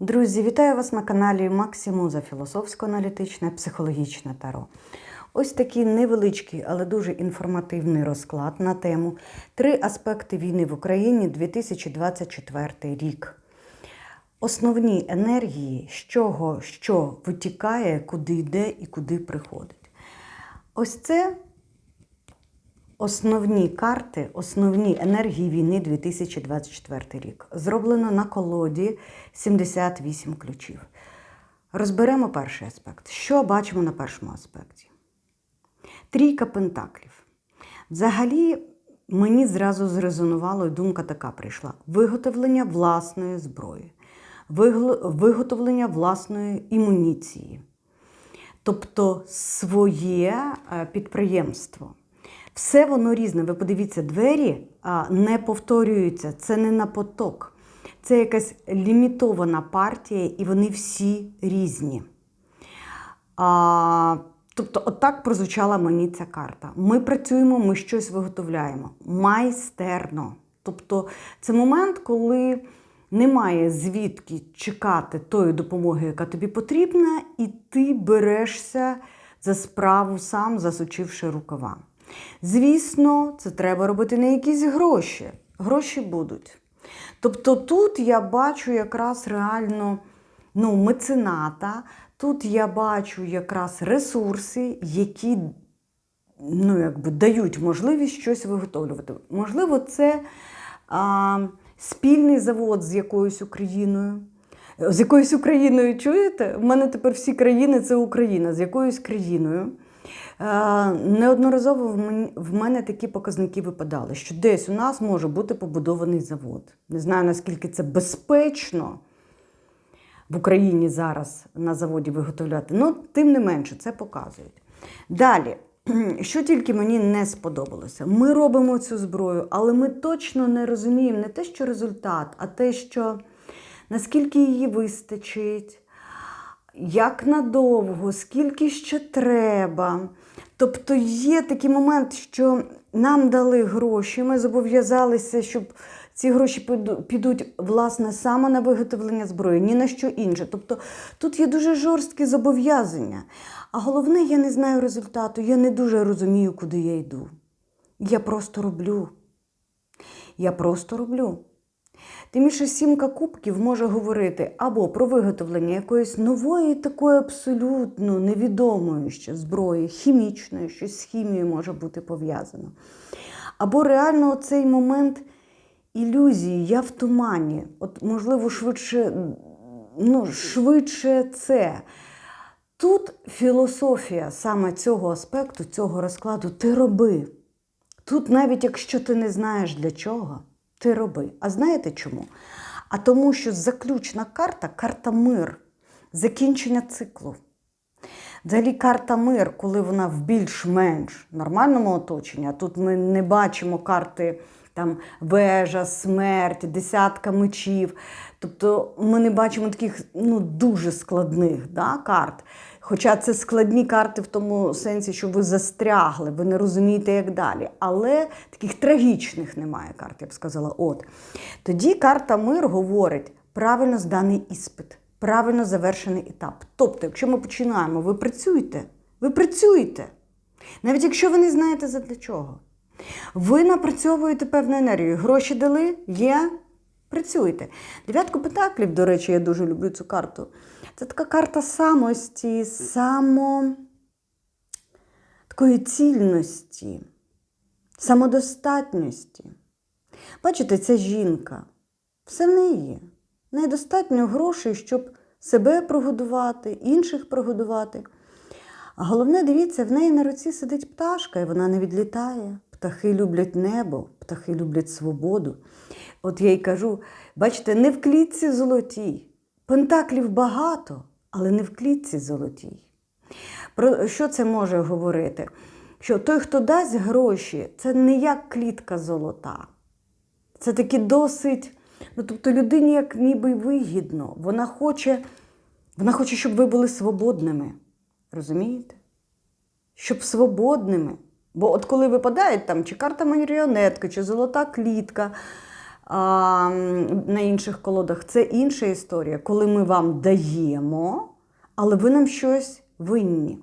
Друзі, вітаю вас на каналі Максимуза філософсько-аналітичне психологічне таро. Ось такий невеличкий, але дуже інформативний розклад на тему Три аспекти війни в Україні 2024 рік. Основні енергії, з чого що витікає, куди йде і куди приходить. Ось це Основні карти, основні енергії війни 2024 рік. Зроблено на колоді 78 ключів. Розберемо перший аспект. Що бачимо на першому аспекті? Трійка пентаклів. Взагалі, мені зразу зрезонувало, і думка така прийшла: виготовлення власної зброї, виготовлення власної імуніції, тобто своє е, підприємство. Все воно різне. Ви подивіться, двері не повторюються, це не на поток. Це якась лімітована партія, і вони всі різні. А, тобто, отак прозвучала мені ця карта. Ми працюємо, ми щось виготовляємо майстерно. Тобто, це момент, коли немає звідки чекати тої допомоги, яка тобі потрібна, і ти берешся за справу сам, засучивши рукава. Звісно, це треба робити на якісь гроші. Гроші будуть. Тобто тут я бачу якраз реально ну, мецената, тут я бачу якраз ресурси, які ну, якби, дають можливість щось виготовлювати. Можливо, це а, спільний завод з якоюсь Україною. З якоюсь Україною чуєте? В мене тепер всі країни це Україна, з якоюсь країною. Е, Неодноразово в мене такі показники випадали, що десь у нас може бути побудований завод. Не знаю, наскільки це безпечно в Україні зараз на заводі виготовляти, але тим не менше це показують. Далі, що тільки мені не сподобалося, ми робимо цю зброю, але ми точно не розуміємо не те, що результат, а те, що наскільки її вистачить як надовго, скільки ще треба. Тобто є такий момент, що нам дали гроші, ми зобов'язалися, щоб ці гроші підуть власне саме на виготовлення зброї, ні на що інше. Тобто тут є дуже жорсткі зобов'язання. А головне, я не знаю результату, я не дуже розумію, куди я йду. Я просто роблю. Я просто роблю. Тим більше сімка кубків може говорити або про виготовлення якоїсь нової, такої абсолютно невідомої ще зброї, хімічної, щось з хімією може бути пов'язано. Або реально цей момент ілюзії, я в тумані. От, можливо, швидше, ну, швидше це. Тут філософія саме цього аспекту, цього розкладу, ти роби. Тут, навіть якщо ти не знаєш для чого, ти роби. А знаєте чому? А тому, що заключна карта карта мир, закінчення циклу. Взагалі карта мир, коли вона в більш-менш нормальному оточенні, а тут ми не бачимо карти там вежа, смерть, десятка мечів. Тобто ми не бачимо таких ну, дуже складних да, карт. Хоча це складні карти в тому сенсі, що ви застрягли, ви не розумієте, як далі. Але таких трагічних немає карт, я б сказала. От. Тоді карта мир говорить правильно зданий іспит, правильно завершений етап. Тобто, якщо ми починаємо, ви працюєте, ви працюєте. Навіть якщо ви не знаєте задля чого. Ви напрацьовуєте певну енергію. Гроші дали, є, працюйте. Дев'ятку пентаклів, до речі, я дуже люблю цю карту. Це така карта самості, само такої цільності, самодостатності. Бачите, ця жінка. Все в неї є. В неї достатньо грошей, щоб себе прогодувати, інших прогодувати. А головне, дивіться, в неї на руці сидить пташка, і вона не відлітає. Птахи люблять небо, птахи люблять свободу. От я й кажу: бачите, не в клітці золотій. Пентаклів багато, але не в клітці золотій. Про що це може говорити? Що той, хто дасть гроші, це не як клітка золота. Це таки досить. Ну, тобто людині як ніби вигідно. Вона хоче, вона хоче, щоб ви були свободними. Розумієте? Щоб свободними. Бо от коли випадають там чи карта маріонетка, чи золота клітка, а, на інших колодах, це інша історія, коли ми вам даємо, але ви нам щось винні.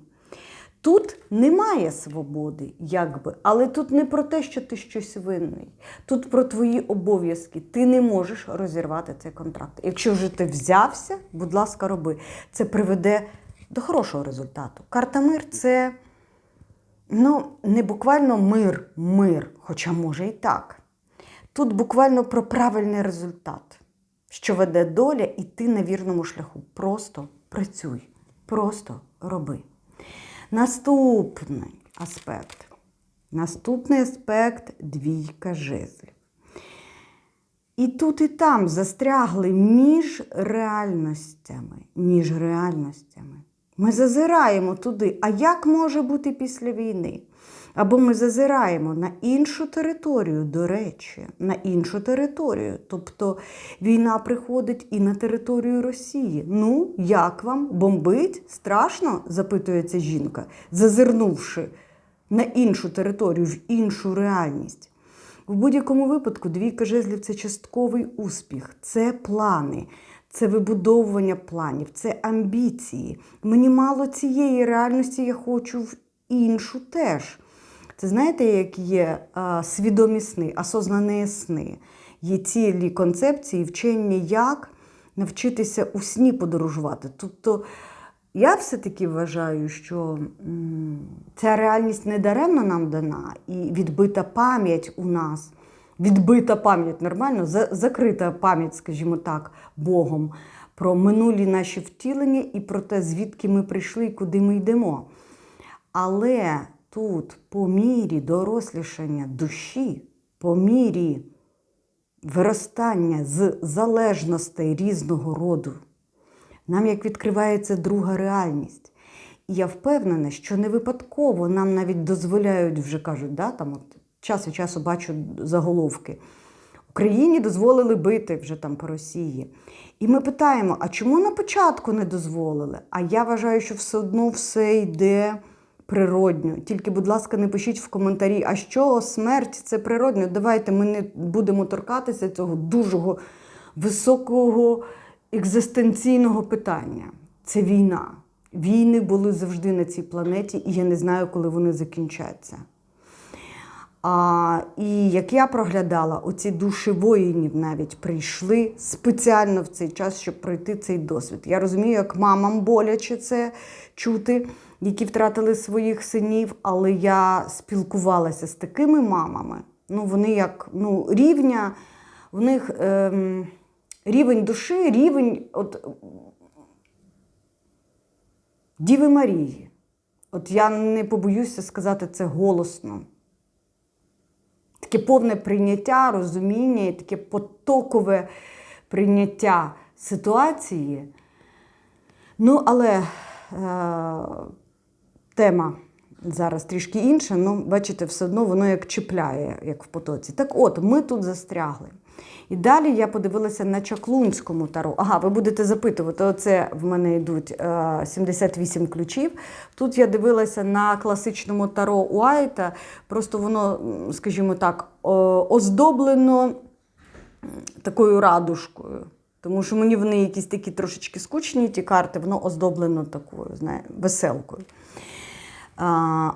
Тут немає свободи, якби, але тут не про те, що ти щось винний. Тут про твої обов'язки. Ти не можеш розірвати цей контракт. Якщо вже ти взявся, будь ласка, роби. Це приведе до хорошого результату. Карта мир це ну, не буквально мир, мир, хоча може і так. Тут буквально про правильний результат, що веде доля, і ти на вірному шляху. Просто працюй, просто роби. Наступний аспект. Наступний аспект двійка жезлів. І тут, і там застрягли між реальностями. Між реальностями. Ми зазираємо туди. А як може бути після війни? Або ми зазираємо на іншу територію, до речі, на іншу територію. Тобто війна приходить і на територію Росії. Ну, як вам? Бомбить? Страшно? запитується жінка, зазирнувши на іншу територію, в іншу реальність. В будь-якому випадку двійка жезлів це частковий успіх, це плани, це вибудовування планів, це амбіції. Мені мало цієї реальності, я хочу в іншу теж. Це знаєте, як є а, свідомі сни, осознані сни. Є цілі концепції, вчення, як навчитися у сні подорожувати. Тобто я все-таки вважаю, що ця реальність не даремно нам дана, і відбита пам'ять у нас, відбита пам'ять нормально, за- закрита пам'ять, скажімо так, Богом про минулі наші втілення і про те, звідки ми прийшли і куди ми йдемо. Але тут, по мірі дорослішання душі, по мірі виростання з залежностей різного роду, нам як відкривається друга реальність. І я впевнена, що не випадково нам навіть дозволяють, вже кажуть, да, там от час від часу бачу заголовки. Україні дозволили бити вже там по Росії. І ми питаємо: а чому на початку не дозволили? А я вважаю, що все одно все йде природньо. Тільки, будь ласка, не пишіть в коментарі, а що смерть це природньо. Давайте ми не будемо торкатися цього дуже високого екзистенційного питання. Це війна. Війни були завжди на цій планеті, і я не знаю, коли вони закінчаться. А, і як я проглядала, оці душі воїнів навіть прийшли спеціально в цей час, щоб пройти цей досвід. Я розумію, як мамам боляче це чути, які втратили своїх синів, але я спілкувалася з такими мамами. Ну, вони як ну, рівня, в них ем, рівень душі, рівень от, Діви Марії. От я не побоюся сказати це голосно таке повне прийняття, розуміння і таке потокове прийняття ситуації. Ну, але е, тема зараз трішки інша, ну, бачите, все одно воно як чіпляє, як в потоці. Так от, ми тут застрягли. І далі я подивилася на Чаклунському таро. Ага, ви будете запитувати, оце в мене йдуть е, 78 ключів. Тут я дивилася на класичному таро Уайта, просто воно, скажімо так, оздоблено такою радужкою. Тому що мені вони якісь такі трошечки скучні, ті карти, воно оздоблено такою, знає, веселкою.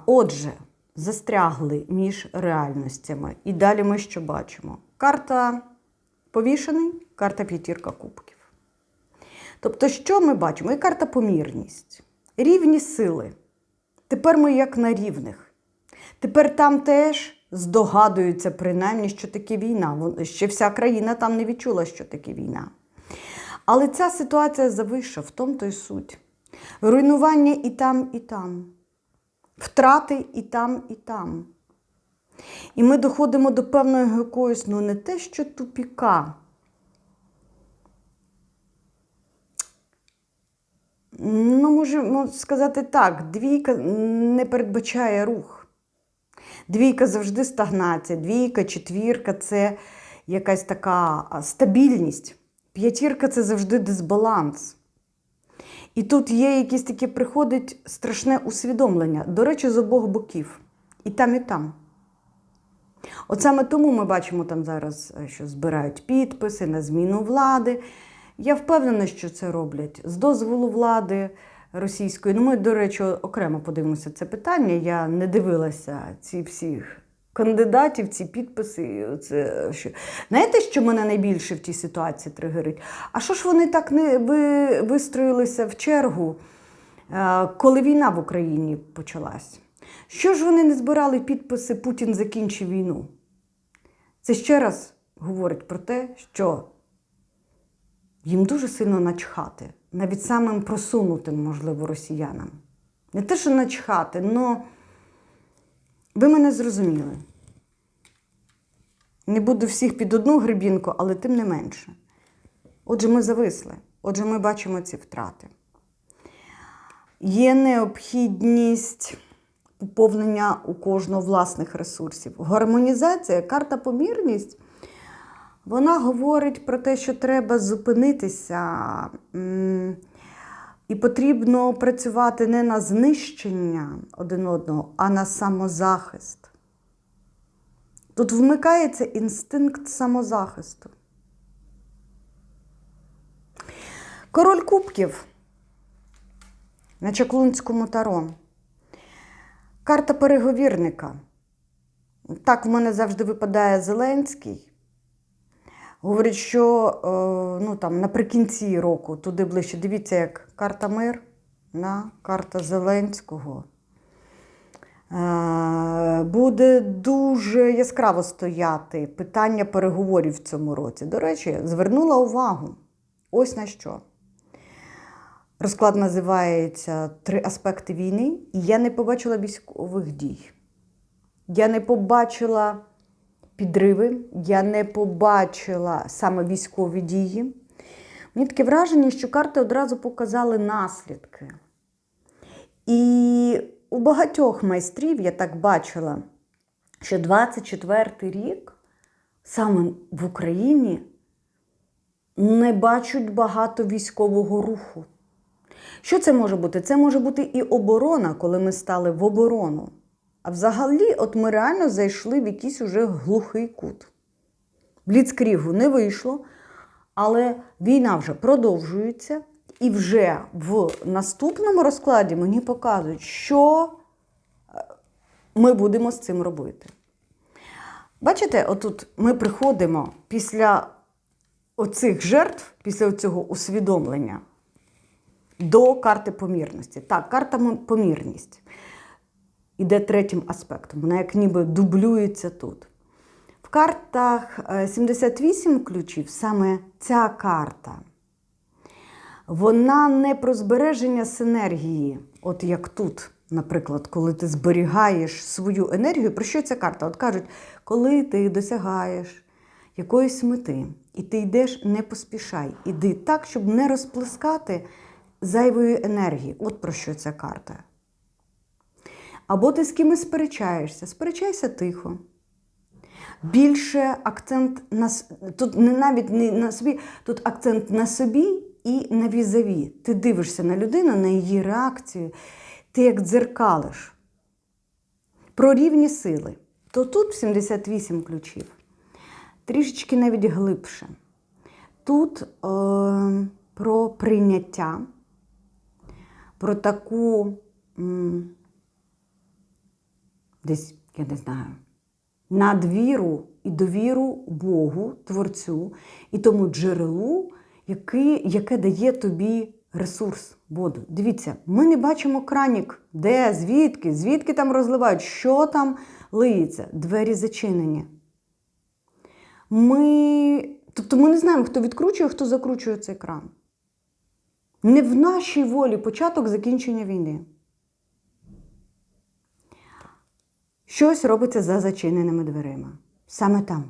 Отже, застрягли між реальностями. І далі ми що бачимо? Карта повішений, карта п'ятірка кубків. Тобто, що ми бачимо? І карта помірність. Рівні сили. Тепер ми як на рівних. Тепер там теж здогадуються, принаймні, що таке війна. Ще вся країна там не відчула, що таке війна. Але ця ситуація завища, в тому то й суть. Руйнування і там, і там. Втрати і там, і там. І ми доходимо до певної якоїсь, ну не те, що тупіка. Ну, можемо сказати так, двійка не передбачає рух. Двійка завжди стагнація, двійка, четвірка це якась така стабільність. П'ятірка це завжди дисбаланс. І тут є якесь таке приходить страшне усвідомлення. До речі, з обох боків. І там, і там. От саме тому ми бачимо там зараз, е, що збирають підписи на зміну влади. Я впевнена, що це роблять з дозволу влади російської. Ну, ми, до речі, окремо подивимося це питання. Я не дивилася ці всі кандидатів, ці підписи. Це що. Знаєте, що мене найбільше в тій ситуації тригерить? А що ж вони так не ви, вистроїлися в чергу, е, коли війна в Україні почалась? Що ж вони не збирали підписи Путін закінчив війну? Це ще раз говорить про те, що їм дуже сильно начхати, навіть самим просунутим, можливо, росіянам. Не те, що начхати, але ви мене зрозуміли. Не буду всіх під одну грибінку, але тим не менше. Отже, ми зависли. Отже, ми бачимо ці втрати. Є необхідність поповнення у кожного власних ресурсів. Гармонізація, карта помірність, вона говорить про те, що треба зупинитися. І потрібно працювати не на знищення один одного, а на самозахист. Тут вмикається інстинкт самозахисту. Король Кубків на Чаклунському таро. Карта переговірника. Так в мене завжди випадає Зеленський. Говорить, що е, ну, там, наприкінці року, туди ближче, дивіться, як карта мир, на, карта Зеленського. Е, Буде дуже яскраво стояти питання переговорів в цьому році. До речі, звернула увагу. Ось на що. Розклад називається Три аспекти війни, і я не побачила військових дій. Я не побачила підриви, я не побачила саме військові дії. Мені таке враження, що карти одразу показали наслідки. І у багатьох майстрів я так бачила, що 24-й рік саме в Україні не бачать багато військового руху. Що це може бути? Це може бути і оборона, коли ми стали в оборону. А взагалі, от ми реально зайшли в якийсь уже глухий кут. Бліцкрігу не вийшло, але війна вже продовжується, і вже в наступному розкладі мені показують, що е, ми будемо з цим робити. Бачите, отут ми приходимо після оцих жертв, після цього усвідомлення до карти помірності. Так, карта помірність іде третім аспектом. Вона як ніби дублюється тут. В картах 78 ключів саме ця карта. Вона не про збереження синергії, от як тут, наприклад, коли ти зберігаєш свою енергію. Про що ця карта? От кажуть, коли ти досягаєш якоїсь мети, і ти йдеш, не поспішай. Іди так, щоб не розплескати зайвої енергії. От про що ця карта. Або ти з кимось сперечаєшся, сперечайся тихо. Більше акцент на тут не навіть не на собі, тут акцент на собі і на візаві. Ти дивишся на людину, на її реакцію, ти як дзеркалиш. Про рівні сили. То тут 78 ключів. Трішечки навіть глибше. Тут е, про прийняття, про таку. М десь, я не знаю, надвіру і довіру Богу, Творцю і тому джерелу, який, яке дає тобі ресурс, воду. Дивіться, ми не бачимо кранік, де, звідки, звідки там розливають, що там лиється, двері зачинені. Ми, Тобто ми не знаємо, хто відкручує, хто закручує цей кран. Не в нашій волі початок закінчення війни. Щось робиться за зачиненими дверима. Саме там.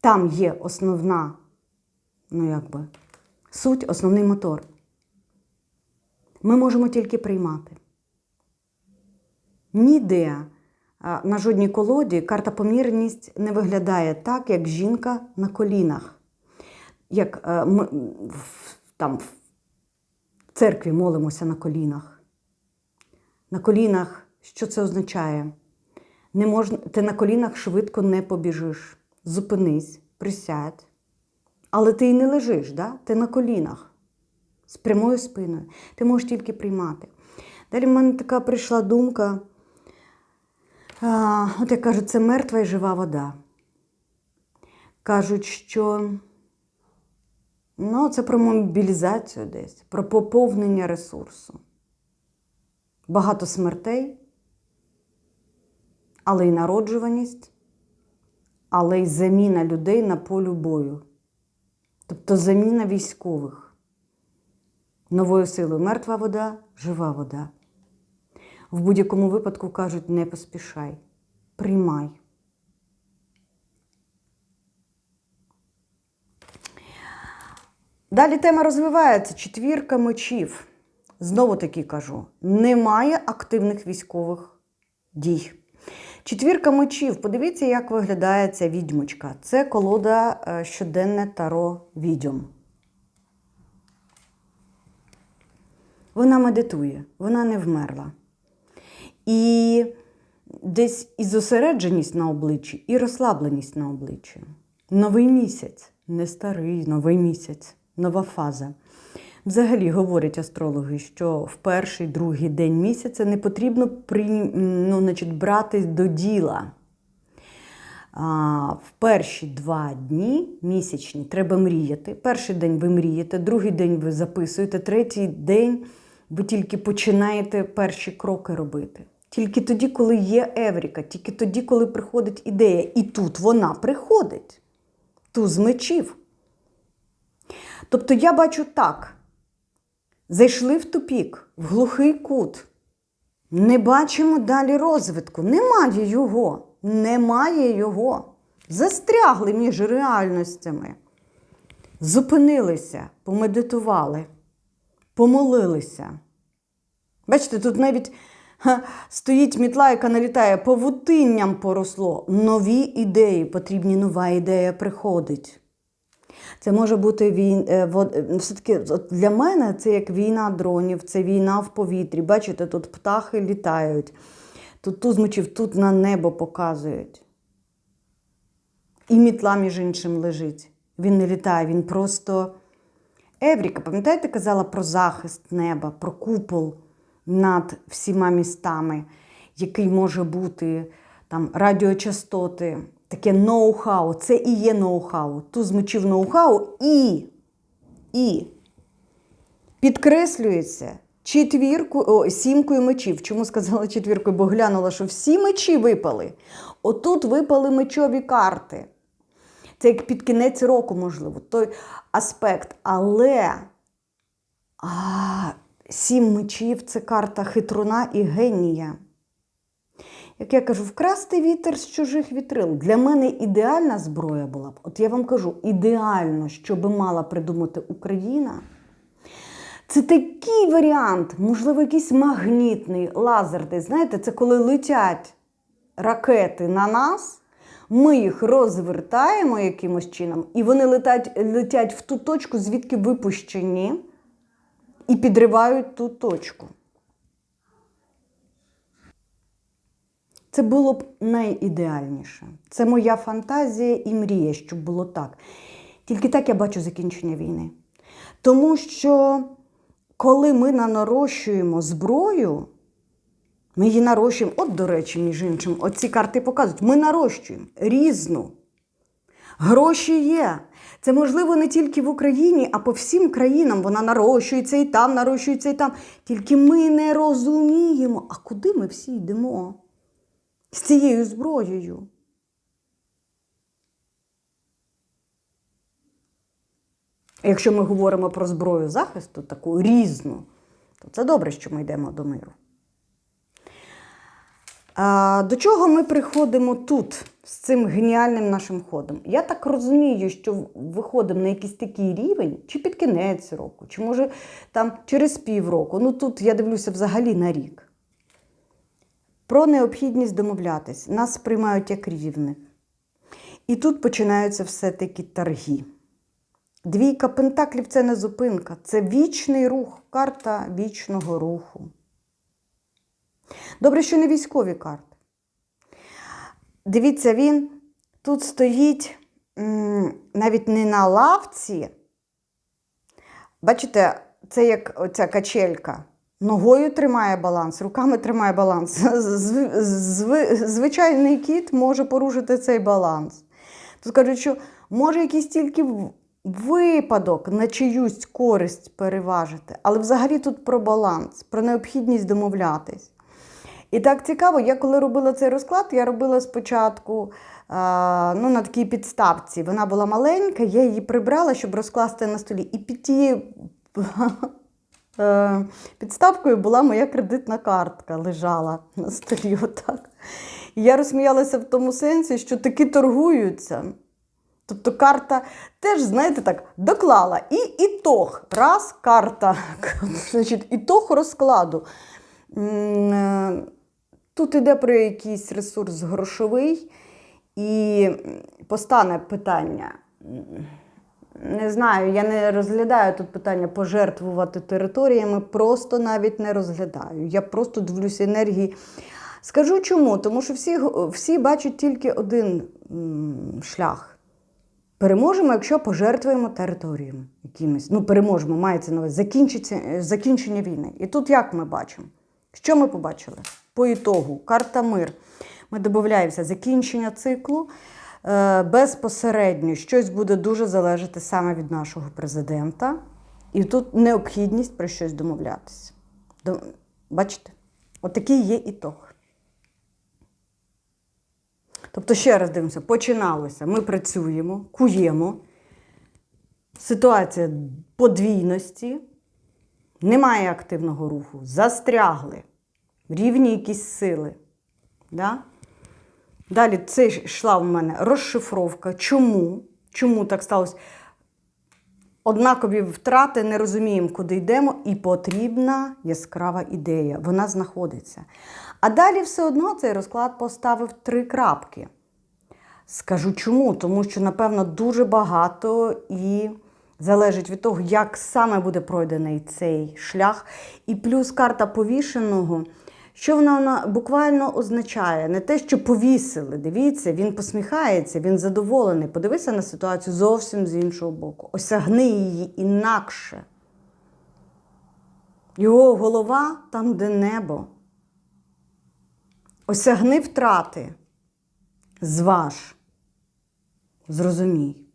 Там є основна, ну якби, суть, основний мотор. Ми можемо тільки приймати. Ніде на жодній колоді карта помірність не виглядає так, як жінка на колінах. Як е, ми там в церкві молимося на колінах. На колінах, що це означає? Не можна, ти на колінах швидко не побіжиш. Зупинись, присядь. Але ти і не лежиш, да? ти на колінах з прямою спиною. Ти можеш тільки приймати. Далі в мене така прийшла думка. А, от як кажуть, це мертва і жива вода. Кажуть, що ну, це про мобілізацію десь, про поповнення ресурсу. Багато смертей, але й народжуваність, але й заміна людей на полю бою. Тобто заміна військових. Новою силою мертва вода, жива вода. В будь-якому випадку кажуть, не поспішай, приймай. Далі тема розвивається. Четвірка мечів. Знову таки кажу: немає активних військових дій. Четвірка мечів. Подивіться, як виглядає ця відьмочка. Це колода е, щоденне таро відьом. Вона медитує, вона не вмерла. І десь і зосередженість на обличчі, і розслабленість на обличчі. Новий місяць, не старий, новий місяць, нова фаза. Взагалі говорять астрологи, що в перший, другий день місяця не потрібно при, ну, значить, брати до діла. А, в перші два дні місячні треба мріяти. Перший день ви мрієте, другий день ви записуєте, третій день ви тільки починаєте перші кроки робити. Тільки тоді, коли є Евріка, тільки тоді, коли приходить ідея. І тут вона приходить. Туз мечів. Тобто я бачу так: зайшли в тупік, в глухий кут. Не бачимо далі розвитку. Немає його. Немає його. Застрягли між реальностями. Зупинилися, помедитували, помолилися. Бачите, тут навіть ха, стоїть мітла, яка налітає, павутинням поросло. Нові ідеї, потрібні нова ідея приходить. Це може бути війн... е, е, все-таки для мене це як війна дронів, це війна в повітрі. Бачите, тут птахи літають, тут туз мечів, тут на небо показують. І мітла, між іншим, лежить. Він не літає, він просто. Евріка, пам'ятаєте, казала про захист неба, про купол над всіма містами, який може бути там радіочастоти, таке ноу-хау. Це і є ноу-хау. Туз мечів ноу-хау і, і підкреслюється четвірку, о, сімкою мечів. Чому сказала четвіркою? Бо глянула, що всі мечі випали. Отут випали мечові карти. Це як під кінець року, можливо, той аспект. Але а, сім мечів це карта хитруна і генія. Як я кажу, вкрасти вітер з чужих вітрил. Для мене ідеальна зброя була б. От я вам кажу, ідеально, що би мала придумати Україна. Це такий варіант, можливо, якийсь магнітний, лазерний. Знаєте, це коли летять ракети на нас, ми їх розвертаємо якимось чином, і вони летять, летять в ту точку, звідки випущені, і підривають ту точку. Це було б найідеальніше. Це моя фантазія і мрія, щоб було так. Тільки так я бачу закінчення війни. Тому що коли ми нанарощуємо зброю, ми її нарощуємо, от, до речі, між іншим, оці карти показують, ми нарощуємо різну. Гроші є. Це можливо не тільки в Україні, а по всім країнам вона нарощується і там, нарощується і там. Тільки ми не розуміємо, а куди ми всі йдемо з цією зброєю. Якщо ми говоримо про зброю захисту, таку різну, то це добре, що ми йдемо до миру. А, До чого ми приходимо тут з цим геніальним нашим ходом? Я так розумію, що виходимо на якийсь такий рівень, чи під кінець року, чи може там через півроку. Ну тут я дивлюся взагалі на рік. Про необхідність домовлятись. Нас сприймають як рівних. І тут починаються все-таки торги. Двійка пентаклів це не зупинка, це вічний рух, карта вічного руху. Добре, що не військові карти. дивіться, він тут стоїть навіть не на лавці. Бачите, це як оця качелька. Ногою тримає баланс, руками тримає баланс. Зв- зв- Звичайний кіт може порушити цей баланс. Тут кажуть, що може якийсь тільки випадок на чиюсь користь переважити, але взагалі тут про баланс, про необхідність домовлятись. І так цікаво, я коли робила цей розклад, я робила спочатку ну, на такій підставці. Вона була маленька, я її прибрала, щоб розкласти на столі. І під тією підставкою була моя кредитна картка, лежала на столі. Отак. І я розсміялася в тому сенсі, що таки торгуються. Тобто карта теж, знаєте, так, доклала. І ітог. Раз, карта. Значить, ітог розкладу. Е, Тут йде про якийсь ресурс грошовий, і постане питання. Не знаю, я не розглядаю тут питання пожертвувати територіями, просто навіть не розглядаю. Я просто дивлюся енергії. Скажу чому? Тому що всі, всі бачать тільки один шлях. Переможемо, якщо пожертвуємо територіями якимись. Ну, переможемо, мається на увазі е, закінчення війни. І тут як ми бачимо? Що ми побачили? По ітогу, карта мир. Ми додаємося закінчення циклу. Е, безпосередньо щось буде дуже залежати саме від нашого президента. І тут необхідність про щось домовлятися. Бачите? Отакий є ітог. Тобто, ще раз дивимося, починалося. Ми працюємо, куємо. Ситуація подвійності, немає активного руху, застрягли, рівні якісь сили. Да? Далі це йшла в мене розшифровка. Чому? Чому так сталося? Однакові втрати, не розуміємо, куди йдемо, і потрібна яскрава ідея. Вона знаходиться. А далі все одно цей розклад поставив три крапки. Скажу чому? Тому що, напевно, дуже багато і залежить від того, як саме буде пройдений цей шлях. І плюс карта повішеного. Що вона, буквально означає? Не те, що повісили. Дивіться, він посміхається, він задоволений. Подивися на ситуацію зовсім з іншого боку. Осягни її інакше. Його голова там, де небо. Осягни втрати. Зваж. Зрозумій.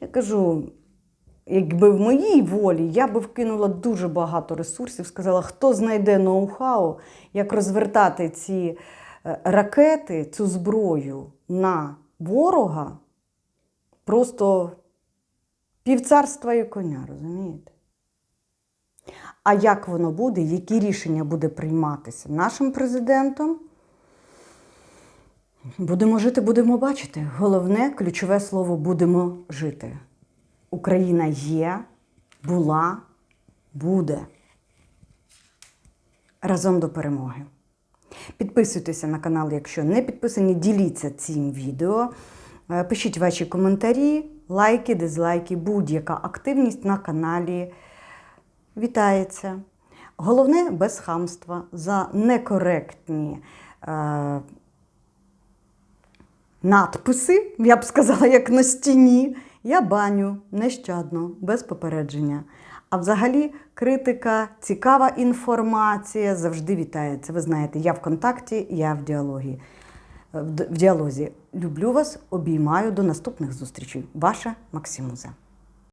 Я кажу, якби в моїй волі я би вкинула дуже багато ресурсів, сказала, хто знайде ноу-хау, як розвертати ці е, ракети, цю зброю на ворога, просто півцарства і коня, розумієте? А як воно буде, які рішення буде прийматися нашим президентом? Будемо жити, будемо бачити. Головне ключове слово будемо жити. Україна є, була, буде. Разом до перемоги. Підписуйтеся на канал, якщо не підписані, діліться цим відео. Е, Пишіть ваші коментарі, лайки, дизлайки, будь-яка активність на каналі вітається. Головне без хамства за некоректні е, надписи, я б сказала, як на стіні. Я баню нещадно, без попередження. А взагалі критика, цікава інформація завжди вітається. Ви знаєте, я в контакті, я в діалогі. В в діалозі. Люблю вас, обіймаю. До наступних зустрічей. Ваша Максимуза.